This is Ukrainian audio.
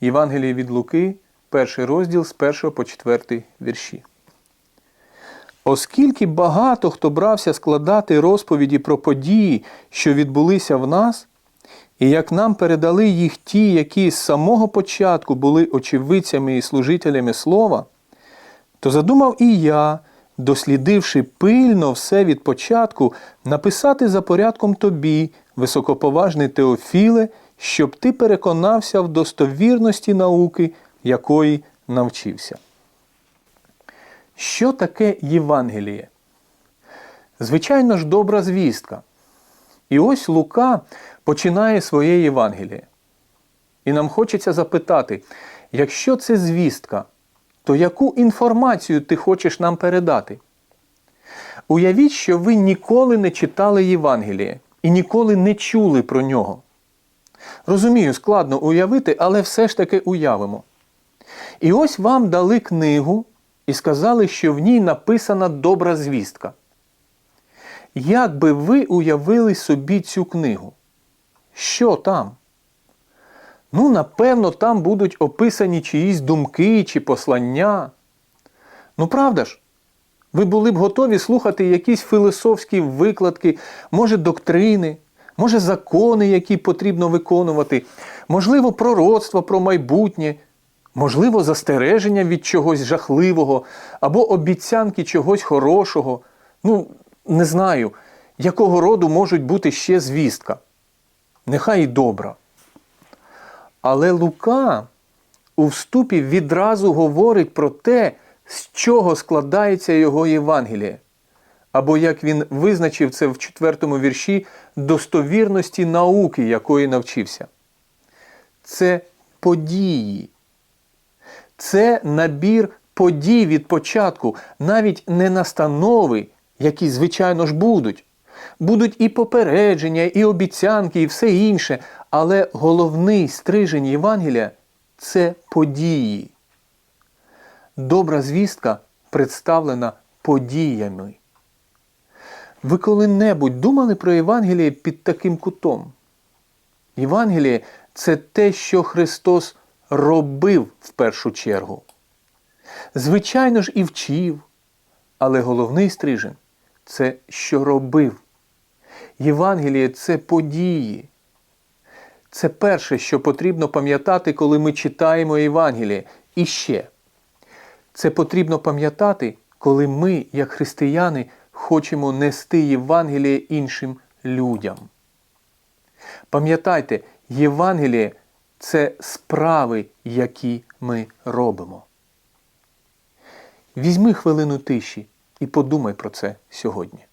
Євангеліє від Луки, перший розділ з 1 по 4 вірші. Оскільки багато хто брався складати розповіді про події, що відбулися в нас, і як нам передали їх ті, які з самого початку були очевидцями і служителями слова, то задумав і я, дослідивши пильно все від початку, написати за порядком тобі, високоповажний Теофіле, щоб ти переконався в достовірності науки, якої навчився. Що таке Євангеліє? Звичайно ж, добра звістка. І ось Лука починає своє Євангеліє. І нам хочеться запитати, якщо це звістка, то яку інформацію ти хочеш нам передати? Уявіть, що ви ніколи не читали Євангеліє і ніколи не чули про нього. Розумію, складно уявити, але все ж таки уявимо. І ось вам дали книгу і сказали, що в ній написана добра звістка. Як би ви уявили собі цю книгу? Що там? Ну, напевно, там будуть описані чиїсь думки чи послання. Ну, правда ж? Ви були б готові слухати якісь філософські викладки, може, доктрини, може, закони, які потрібно виконувати, можливо, пророцтво про майбутнє, можливо, застереження від чогось жахливого або обіцянки чогось хорошого. Ну, не знаю, якого роду можуть бути ще звістка. Нехай і добра. Але Лука у вступі відразу говорить про те, з чого складається його Євангеліє. Або, як він визначив це в четвертому вірші, достовірності науки, якої навчився. Це події. Це набір подій від початку, навіть не настанови, які, звичайно ж, будуть. Будуть і попередження, і обіцянки, і все інше. Але головний стрижень Євангелія це події. Добра звістка представлена подіями. Ви коли-небудь думали про Євангеліє під таким кутом? Євангеліє це те, що Христос робив в першу чергу. Звичайно ж, і вчив, але головний стрижень це що робив. Євангеліє це події. Це перше, що потрібно пам'ятати, коли ми читаємо Євангеліє. І ще. Це потрібно пам'ятати, коли ми, як християни, хочемо нести Євангеліє іншим людям. Пам'ятайте, Євангеліє це справи, які ми робимо. Візьми хвилину тиші і подумай про це сьогодні.